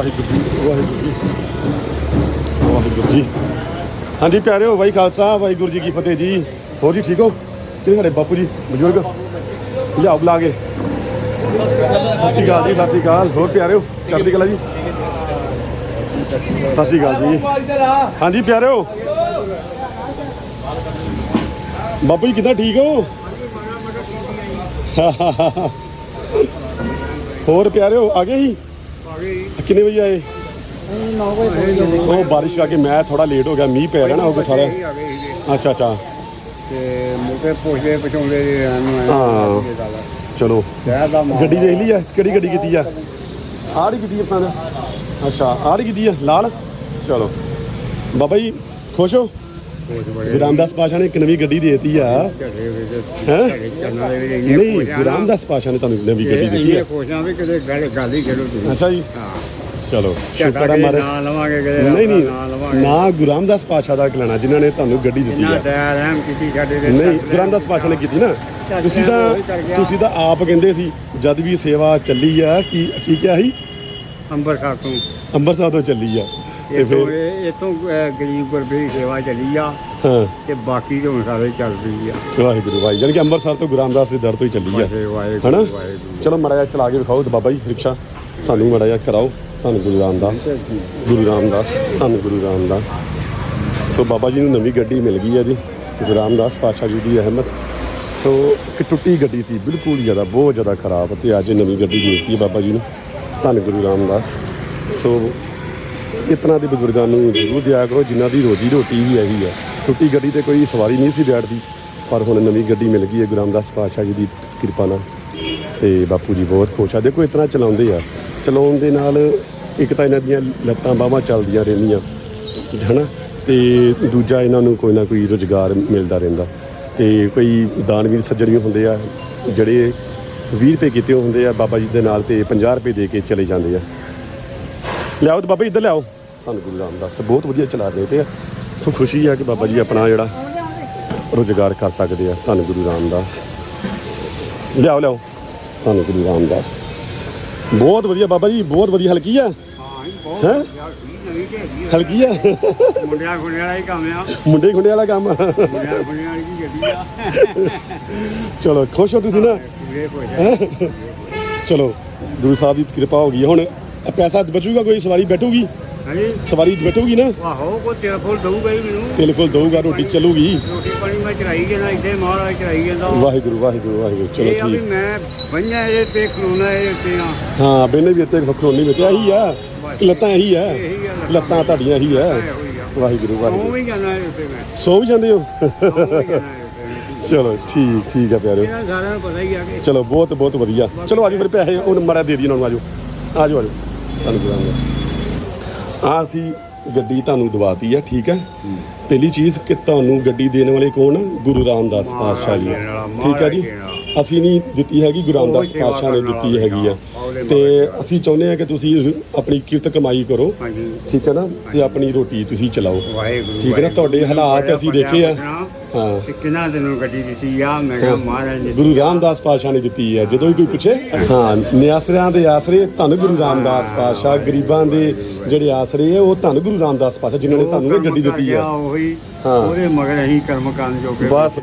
ਵਾਹਿਗੁਰੂ ਜੀ ਵਾਹਿਗੁਰੂ ਜੀ। ਵਾਹਿਗੁਰੂ ਜੀ। ਹਾਂਜੀ, ਪਿਆਰਿਓ, ਵਾਹਿ ਖਾਲਸਾ, ਵਾਹਿਗੁਰੂ ਜੀ ਕੀ ਫਤਿਹ ਜੀ। ਹੋਰ ਜੀ, ਠੀਕ ਹੋ? ਕਿਹੜੇ ਸਾਡੇ ਬਾਪੂ ਜੀ, ਬਜ਼ੁਰਗ? ਲਿਆਓ, ਬੁਲਾ ਕੇ। ਸਤਿ ਸ਼੍ਰੀ ਅਕਾਲ ਜੀ, ਸਤਿ ਸ਼੍ਰੀ ਅਕਾਲ। ਹੋਰ ਪਿਆਰਿਓ, ਚੜ੍ਹਦੀ ਕਲਾ ਜੀ? ਸਤਿ ਸ਼੍ਰੀ ਅਕਾਲ ਜੀ। ਹਾਂਜੀ, ਪਿਆਰਿਓ। ਬਾਪੂ ਜੀ, ਕਿੱਦਾਂ, ਠੀਕ ਹੋ? ਹੋਰ ਪਿਆਰਿਓ, ਆ ਗਏ ਸੀ? ਕਿੰਨੇ ਵਜੇ ਆਏ? ਉਹ ਬਾਰਿਸ਼ ਆ ਕੇ ਮੈਂ ਥੋੜਾ ਲੇਟ ਹੋ ਗਿਆ ਮੀਂਹ ਪੈ ਰਿਹਾ ਨਾ ਉਹ ਸਾਰਾ। ਆ ਗਏ ਸੀਗੇ ਅੱਛਾ ਅੱਛਾ। ਤੇ ਮੁਕੇ ਪੁੱਛਦੇ ਪਛਾਉਂਦੇ ਜੀ ਹਾਂ। ਚਲੋ। ਸ਼ਹਿਰ ਦਾ ਮਾਹੌਲ ਗੱਡੀ ਦੇਖ ਲਈ ਆ? ਕਿਹੜੀ ਗੱਡੀ ਕੀਤੀ ਆ? ਆੜੀ ਕੀਤੀ ਆ ਆਪਣਾ ਅੱਛਾ ਆੜੀ ਕੀਤੀ ਆ? ਲਾਲ? ਚਲੋ। ਬਾਬਾ ਜੀ ਖੁਸ਼ ਹੋ? ਬਹੁਤ ਬੜੇ ਗੁਰੂ ਰਾਮਦਾਸ ਪਾਸ਼ਾ ਨੇ ਇੱਕ ਨਵੀਂ ਗੱਡੀ ਦੇਤੀ ਆ। ਹੈਂ? ਨਹੀਂ ਖੁਸ਼ ਆ ਗੁਰੂ ਨਾ। ਰਾਮਦਾਸ ਪਾਸ਼ਾ ਨੇ ਤੁਹਾਨੂੰ ਨਵੀਂ ਗੱਡੀ ਦਿੱਤੀ ਆ। ਖੁਸ਼ ਆ ਵੀ ਕਿਤੇ ਗੱਲ ਗੱਲ ਹੀ ਕਰੋ ਤੁਸੀਂ। ਅੱਛਾ ਜੀ। ਚਲੋ ਸ਼ੁਕਰ ਆ ਮਾਰੇ ਨਾ ਲਵਾਂਗੇ ਕਿਤੇ ਨਹੀਂ ਨਾ ਨਹੀਂ ਨਾ ਗੁਰੂ ਰਾਮਦਾਸ ਪਾਸ਼ਾ ਦਾ ਖਿਲਾਣਾ ਜਿਨ੍ਹਾਂ ਨੇ ਤੁਹਾਨੂੰ ਗੱਡੀ ਦਿੱਤੀ ਆ। ਦਇਆ ਰਹਿਮ ਕੀਤੀ ਸਾਡੇ ਦੇ ਨਹੀਂ ਗੁਰੂ ਰਾਮਦਾਸ ਪਾਸ਼ਾ ਨੇ ਕੀਤੀ ਨਾ। ਤੁਸੀਂ ਤਾਂ ਤੁਸੀਂ ਤਾਂ ਆਪ ਕਹਿੰਦੇ ਸੀ ਜਦ ਵੀ ਸੇਵਾ ਚੱਲੀ ਆ ਕੀ ਕੀ ਕਿਹਾ ਸੀ? ਅੰਬਰਸਰ ਤੋਂ। ਅੰਮ੍ਰਿਤਸਰ ਤੋਂ ਚੱਲੀ ਆ। ਤੇ ਫਿਰ ਅਹ, ਗਰੀਬ ਗੁਰਬੇ ਸੇਵਾ ਚੱਲੀ ਆ ਹਾਂ। ਤੇ ਬਾਕੀ ਤੇ ਸਾਰੇ ਚੱਲ ਰਹੀ ਆ। ਵਾਹਿਗੁਰੂ ਜਾਣੀ ਕਿ ਅੰਮ੍ਰਿਤਸਰ ਤੋਂ ਗੁਰੂ ਰਾਮਦਾਸ ਦੇ ਦਰ ਤੋਂ ਹੀ ਚੱਲੀ ਆ। ਵਾਹਿਗੁਰੂ ਵਾਹਿਗੁਰੂ ਹਨਾ? ਵਾਹਿਗੁਰੂ ਚਲੋ ਮੜਾ ਜਿਹਾ ਚਲਾ ਕੇ ਵਿਖਾਓ ਤੇ ਬਾਬਾ ਜੀ ਰਿਕਸ਼ਾ। ਸਾਨੂੰ ਮੜਾ ਜਿਹਾ ਕਰਾਓ। ਤੁਹਾਨੂੰ ਗੁਰੂ ਰਾਮਦਾਸ। ਗੁਰੂ ਰਾਮਦਾਸ ਧੰਨ ਗੁਰੂ ਰਾਮਦਾਸ। ਸੋ ਬਾਬਾ ਜੀ ਨੂੰ ਨਵੀਂ ਗੱਡੀ ਮਿਲ ਗਈ ਹੈ ਜੀ। ਗੁਰੂ ਰਾਮਦਾਸ ਪਾਤਸ਼ਾਹ ਜੀ ਦੀ ਰਹਿਮਤ ਸੋ ਇੱਕ ਟੁੱਟੀ ਗੱਡੀ ਸੀ ਬਿਲਕੁਲ ਜ਼ਿਆਦਾ ਬਹੁਤ ਜ਼ਿਆਦਾ ਖਰਾਬ ਤੇ ਅੱਜ ਨਵੀਂ ਗੱਡੀ ਦਿੱਤੀ ਹੈ ਬਾਬਾ ਜੀ ਨੂੰ। ਧੰਨ ਗੁਰੂ ਰਾਮਦਾਸ। ਸੋ ਇਤਨਾ ਦੇ ਬਜ਼ੁਰਗਾਂ ਨੂੰ ਜ਼ਰੂਰ ਦਿਆ ਕਰੋ, ਜਿਨ੍ਹਾਂ ਦੀ ਰੋਜੀ ਰੋਟੀ ਹੀ ਹੈਗੀ ਹੈ। ਛੋਟੀ ਗੱਡੀ ਤੇ ਕੋਈ ਸਵਾਰੀ ਨਹੀਂ ਸੀ ਬੈਠਦੀ, ਪਰ ਹੁਣ ਨਵੀਂ ਗੱਡੀ ਮਿਲ ਗਈ ਹੈ ਗੁਰੂ ਰਾਮਦਾਸ ਪਾਤਸ਼ਾਹ ਜੀ ਦੀ ਕਿਰਪਾ ਨਾਲ। ਤੇ ਬਾਪੂ ਜੀ ਬਹੁਤ ਖੁਸ਼ ਆ। ਦੇਖੋ ਇਤਨਾ ਚਲਾਉਂਦੇ ਆ। ਚਲਾਉਣ ਦੇ ਨਾਲ ਇੱਕ ਤਾਂ ਇਹਨਾਂ ਦੀਆਂ ਲੱਤਾਂ ਬਾਹਾਂ ਚੱਲਦੀਆਂ ਰਹਿੰਦੀਆਂ, ਹਨਾ? ਤੇ ਦੂਜਾ ਇਹਨਾਂ ਨੂੰ ਕੋਈ ਨਾ ਕੋਈ ਰੁਜ਼ਗਾਰ ਮਿਲਦਾ ਰਹਿੰਦਾ। ਤੇ ਕੋਈ ਦਾਨਵੀਰ ਸੱਜਣ ਵੀ ਹੁੰਦੇ ਆ, ਜਿਹੜੇ 20 ਰੁਪਏ ਕੀਤੇ ਹੁੰਦੇ ਆ, ਬਾਬਾ ਜੀ ਦੇ ਨਾਲ ਤੇ 50 ਰੁਪਏ ਦੇ ਕੇ ਚਲੇ ਜਾਂਦੇ ਆ। ਲਿਆਓ ਤੇ ਬਾਬਾ ਜੀ ਇੱਧਰ ਲਿਆਓ। ਤੁਹਾਨੂੰ ਗੁਰੂ ਰਾਮਦਾਸ ਬਹੁਤ ਵਧੀਆ ਚਲਾ ਰਹੇ ਤੇ ਆ। ਸੋ ਖੁਸ਼ੀ ਆ ਕਿ ਬਾਬਾ ਜੀ ਆਪਣਾ ਜਿਹੜਾ ਰੁਜ਼ਗਾਰ ਕਰ ਸਕਦੇ ਆ। ਤੁਹਾਨੂੰ ਗੁਰੂ ਰਾਮਦਾਸ। ਲਿਆਓ ਲਿਆਓ। ਤੁਹਾਨੂੰ ਗੁਰੂ ਰਾਮਦਾਸ। ਬਹੁਤ ਵਧੀਆ ਬਾਬਾ ਜੀ ਬਹੁਤ ਵਧੀਆ। ਹਲਕੀ ਆ? ਹਾਂ। ਹਲਕੀ ਆ? ਮੁੰਡਿਆਂ ਖੁੰਡਿਆਂ ਵਾਲਾ ਹੀ ਕੰਮ ਆ। ਮੁੰਡੇ ਖੁੰਡੇ ਵਾਲਾ ਕੰਮ ਮੁੰਡਿਆਂ ਖੁੰਡਿਆਂ ਵਾਲੀ ਕੀ ਗੱਡੀ ਆ? ਚਲੋ ਖੁਸ਼ ਹੋ ਤੁਸੀਂ ਨਾ? ਪੂਰੇ ਹੋ? ਜਾ ਚਲੋ ਗੁਰੂ ਸਾਹਿਬ ਦੀ ਕਿਰਪਾ ਹੋ ਗਈ ਹੈ। ਹੁਣ। ਇਹ ਪੈਸਾ ਬਚੂਗਾ ਕੋਈ ਸਵਾਰੀ ਬੈਠੂਗੀ? ਹਾਂਜੀ। ਸਵਾਰੀ ਬੈਠੂਗੀ ਨਾ? ਆਹੋ ਕੋ ਤੇਰਾ ਫੁੱਲ ਦਊਗਾ ਹੀ ਮੈਨੂੰ। ਤੇਰੇ ਕੋਲ ਦਊਗਾ ਰੋਟੀ ਚੱਲੂਗੀ। ਰੋਟੀ ਪਾਣੀ ਮੈਂ ਚੜਾਈ ਜਾਂਦਾ ਇੱਥੇ ਮਹਾਰਾਜ ਚੜਾਈ ਜਾਂਦਾ। ਵਾਹਿਗੁਰੂ ਵਾਹਿਗੁਰੂ ਵਾਹਿਗੁਰੂ ਚਲੋ ਇਹ ਆ ਵੀ ਠੀਕ। ਮੈਂ ਬੰਨਿਆ ਇਹ ਤੇ ਖਲੋਣਾ ਇਹ ਤੇ ਆ। ਹਾਂ ਬੇਨੇ ਵੀ ਇੱਥੇ ਖਖਰੋਣੀ ਵਿੱਚ ਇਹੀ ਆ। ਲੱਤਾਂ ਇਹੀ ਆ। ਇਹੀ ਆ ਲੱਤਾਂ। ਲੱਤਾਂ ਤੁਹਾਡੀਆਂ ਇਹੀ ਆ। ਇਹੋ ਹੀ ਆ। ਵਾਹਿਗੁਰੂ ਉਹ ਵਾਹਿਗੁਰੂ ਵੀ ਜਾਣਾ ਇਹ ਤੇ ਮੈਂ। ਸੋ ਵੀ ਜਾਂਦੇ ਹੋ? ਉਹ ਵੀ ਜਾਣਾ ਇਹ ਤੇ ਚਲੋ ਠੀਕ ਠੀਕ ਆ ਪਿਆਰਿਓ। ਇਹਨਾਂ ਸਾਰਿਆਂ ਨੂੰ ਪਤਾ ਹੀ ਆ ਕਿ ਚਲੋ ਬਹੁਤ ਬਹੁਤ ਵਧੀਆ। ਚਲੋ ਆਜੋ ਮੇਰੇ ਪੈਸੇ ਉਹਨੂੰ ਮੜਾ ਦੇ ਦੀ ਉਹਨਾਂ ਨੂੰ ਆਜੋ। ਆਜੋ ਆਜੋ। ਤੁਹਾਨੂੰ ਆ ਅਸੀਂ ਗੱਡੀ ਤੁਹਾਨੂੰ ਦਵਾਤੀ ਆ ਠੀਕ ਹੈ ਪਹਿਲੀ ਚੀਜ਼ ਕਿ ਤੁਹਾਨੂੰ ਗੱਡੀ ਦੇਣ ਵਾਲੇ ਕੌਣ ਆ? ਗੁਰੂ ਰਾਮਦਾਸ ਪਾਤਸ਼ਾਹ ਜੀ ਠੀਕ ਹੈ ਜੀ? ਅਸੀਂ ਨਹੀਂ ਦਿੱਤੀ ਹੈਗੀ ਗੁਰੂ ਰਾਮਦਾਸ ਪਾਤਸ਼ਾਹ ਨੇ ਦਿੱਤੀ ਹੈਗੀ ਆ। ਤੇ ਅਸੀਂ ਚਾਹੁੰਦੇ ਆ ਕਿ ਤੁਸੀਂ ਆਪਣੀ ਕਿਰਤ ਕਮਾਈ ਕਰੋ। ਠੀਕ ਹੈ ਨਾ? ਤੇ ਆਪਣੀ ਰੋਟੀ ਤੁਸੀਂ ਚਲਾਓ। ਠੀਕ ਹੈ ਨਾ? ਤੁਹਾਡੇ ਹਾਲਾਤ ਅਸੀਂ ਦੇਖੇ ਆ। ਹਾਂ। ਕਿ ਕਿੰਨਾ ਦਿਨੋਂ ਗੱਡੀ ਦਿੱਤੀ? ਆ ਮੈਂ ਕਿਹਾ ਮਹਾਰਾਜ ਨੇ ਗੁਰੂ ਰਾਮਦਾਸ ਪਾਤਸ਼ਾਹ ਨੇ ਦਿੱਤੀ ਹੈ। ਜਦੋਂ ਵੀ ਕੋਈ ਪੁੱਛੇ? ਹਾਂ ਨਿਆਸਰਿਆਂ ਦੇ ਆਸਰੇ ਧੰਨ ਗੁਰੂ ਰਾਮਦਾਸ ਪਾਤਸ਼ਾਹ। ਗਰੀਬਾਂ ਦੇ ਜਿਹੜੇ ਆਸਰੇ ਆ ਉਹ ਧੰਨ ਗੁਰੂ ਰਾਮਦਾਸ ਪਾਤਸ਼ਾਹ ਜਿਨ੍ਹਾਂ ਨੇ ਤੁਹਾਨੂੰ ਇਹ ਗੱਡੀ ਦਿੱਤੀ ਹੈ। ਉਹੀ ਹਾਂ। ਉਹਦੇ ਮਗਰ ਅਸੀਂ ਕਰਮ ਕਰਨ ਜੋਗੇ ਬਸ।